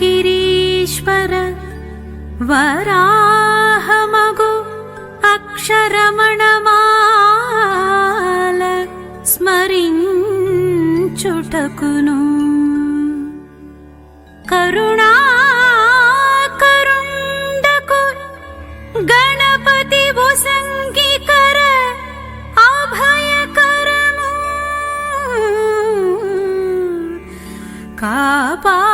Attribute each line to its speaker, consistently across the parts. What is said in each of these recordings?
Speaker 1: गिरीश्वर वराह अक्षरमणमाल स्मरिञ्चुटकुनु। करुणा करुण्डकु गणपति 爸爸。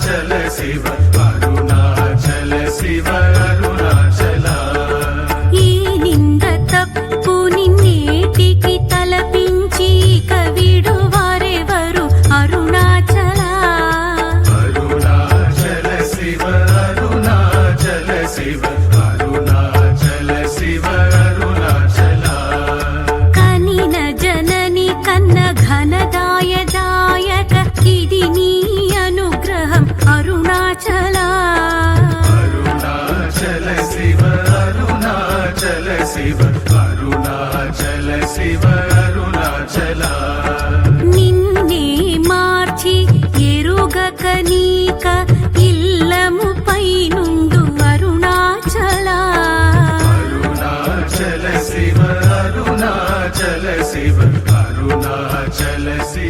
Speaker 1: అరుణాచల శివ అరుణాచల శివ అరుణాచల. ఈ నింద తప్పు నిన్నేటికి తలపించి కవిడు వారెవరు అరుణాచల.
Speaker 2: అరుణాచల శివ అరుణాచల శివ అరుణాచల శివ అరుణాచల.
Speaker 1: నిన్నే మార్చి ఎరుగక నీక ఇల్లము పైనుండు అరుణాచల.
Speaker 2: అరుణాచల శివ అరుణాచల శివ అరుణాచల శివ.